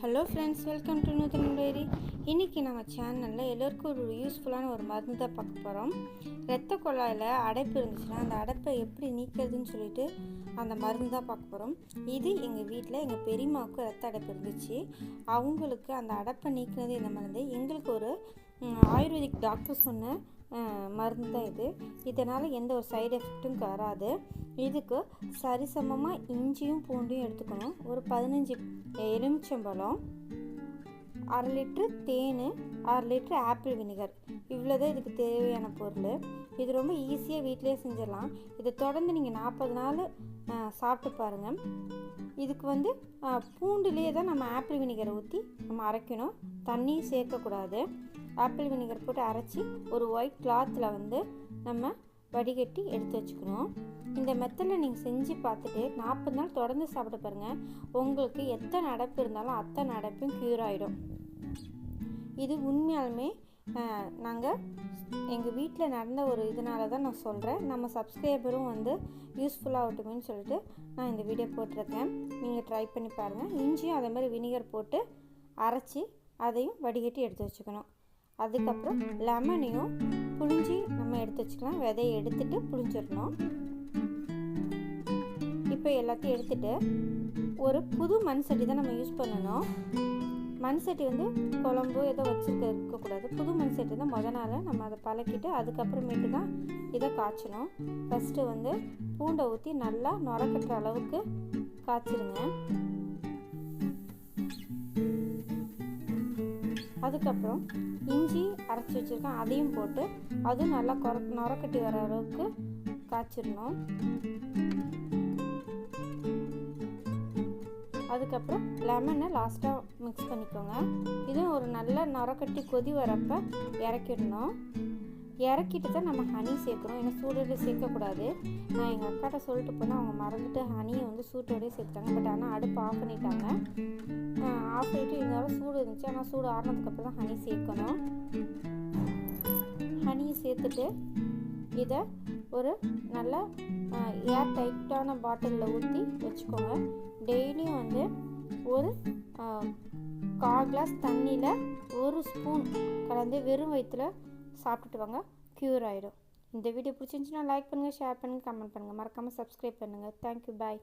Hello friends welcome to Nuthan diary இன்றைக்கி நம்ம சேனலில் எல்லோருக்கும் ஒரு யூஸ்ஃபுல்லான ஒரு மருந்து தான் பார்க்க போகிறோம் ரத்த குழாயில் அடைப்பு இருந்துச்சுன்னா அந்த அடைப்பை எப்படி நீக்கிறதுன்னு சொல்லிட்டு அந்த மருந்து தான் பார்க்க போகிறோம் இது எங்கள் வீட்டில் எங்கள் பெரியமாவுக்கு ரத்த அடைப்பு இருந்துச்சு. அவங்களுக்கு அந்த அடைப்பை நீக்கினது இந்த மருந்து. எங்களுக்கு ஒரு ஆயுர்வேதிக் டாக்டர் சொன்ன மருந்து தான் இது. இதனால் எந்த ஒரு சைடு எஃபெக்ட்டும் வராது. இதுக்கு சரிசமமாக இஞ்சியும் பூண்டும் எடுத்துக்கணும். ஒரு பதினஞ்சு எலுமிச்சம்பழம் அரை லிட்ரு தேன் அரை லிட்ரு ஆப்பிள் வினிகர். இவ்வளோதான் இதுக்கு தேவையான பொருள். இது ரொம்ப ஈஸியாக வீட்டிலே செஞ்சிடலாம். இதை தொடர்ந்து நீங்கள் நாற்பது நாள் சாப்பிட்டு பாருங்கள் இதுக்கு வந்து பூண்டுலேயே தான் நம்ம ஆப்பிள் வினிகரை ஊற்றி நம்ம அரைக்கணும். தண்ணி சேர்க்கக்கூடாது. ஆப்பிள் வினிகர் போட்டு அரைச்சி ஒரு ஒயிட் கிளாத்தில் வந்து நம்ம வடிகட்டி எடுத்து வச்சுக்கணும். இந்த மெத்தடில் நீங்கள் செஞ்சு பார்த்துட்டு நாற்பது நாள் தொடர்ந்து சாப்பிட பாருங்கள் உங்களுக்கு எத்தனை அடைப்பு இருந்தாலும் அத்தனை அடைப்பும் க்யூர் ஆகிடும் இது உண்மையாலுமே நாங்கள் எங்கள் வீட்டில் நடந்த ஒரு இதனால தான் நான் சொல்கிறேன் நம்ம சப்ஸ்கிரைபரும் வந்து யூஸ்ஃபுல்லாகட்டுமேன்னு சொல்லிட்டு நான் இந்த வீடியோ போட்டிருக்கேன். நீங்கள் ட்ரை பண்ணி பாருங்கள் இஞ்சியும் அதே மாதிரி வினிகர் போட்டு அரைச்சி அதையும் வடிகட்டி எடுத்து வச்சுக்கணும். அதுக்கப்புறம் லெமனையும் புளிஞ்சி எடுத்து வச்சுக்கலாம். விதையை எடுத்துட்டு புளிஞ்சிடணும் இப்போ எல்லாத்தையும் எடுத்துட்டு ஒரு புது மண் சட்டி தான் நம்ம யூஸ் பண்ணணும். மண் சட்டி வந்து குழம்பு ஏதோ வச்சுருக்க இருக்கக்கூடாது. புது மண் சட்டி தான் முத நாள் நம்ம அதை பழக்கிட்டு அதுக்கப்புறமேட்டு தான் இதை காய்ச்சணும். ஃபஸ்ட்டு வந்து பூண்டை ஊற்றி நல்லா நுரக்கட்டுற அளவுக்கு காய்ச்சிருங்க. அதுக்கப்புறம் இஞ்சி அரைச்சி வச்சுருக்கேன். அதையும் போட்டு அதுவும் நல்லா கொர நுரக்கட்டி வர அளவுக்கு காய்ச்சிடணும். அதுக்கப்புறம் லெமனை லாஸ்ட்டாக மிக்ஸ் பண்ணிக்கோங்க. இதுவும் ஒரு நல்ல நுரக்கட்டி கொதி வரப்போ இறக்கிடணும். இறக்கிட்டு தான் நம்ம ஹனி சேர்க்கணும். ஏன்னா சூடோடு சேர்க்கக்கூடாது. நான் எங்கள் அக்காட்ட சொல்லிட்டு போனால் அவங்க மறந்துட்டு ஹனியை வந்து சூட்டோடய சேர்த்துட்டாங்க. பட் ஆனால் அடுப்பு ஆஃப் பண்ணிட்டாங்க. ஆஃப் பண்ணிட்டு இருந்தாலும் சூடு இருந்துச்சு. ஆனால் சூடு ஆறினதுக்கப்புறம் தான் ஹனி சேர்க்கணும். ஹனியை சேர்த்துட்டு இதை ஒரு நல்ல ஏர் டைட்டான பாட்டிலில் ஊற்றி வச்சுக்கோங்க. டெய்லியும் வந்து ஒரு கால் கிளாஸ் தண்ணியில் ஒரு ஸ்பூன் கலந்து வெறும் வயிற்றுல சாப்பிட்டுட்டு வாங்க. க்யூர் ஆகிடும் இந்த வீடியோ பிடிச்சிருந்துச்சுன்னா லைக் பண்ணுங்கள் ஷேர் பண்ணுங்கள் கமெண்ட் பண்ணுங்கள் மறக்காமல் சப்ஸ்கிரைப் பண்ணுங்கள் தேங்க்யூ பாய்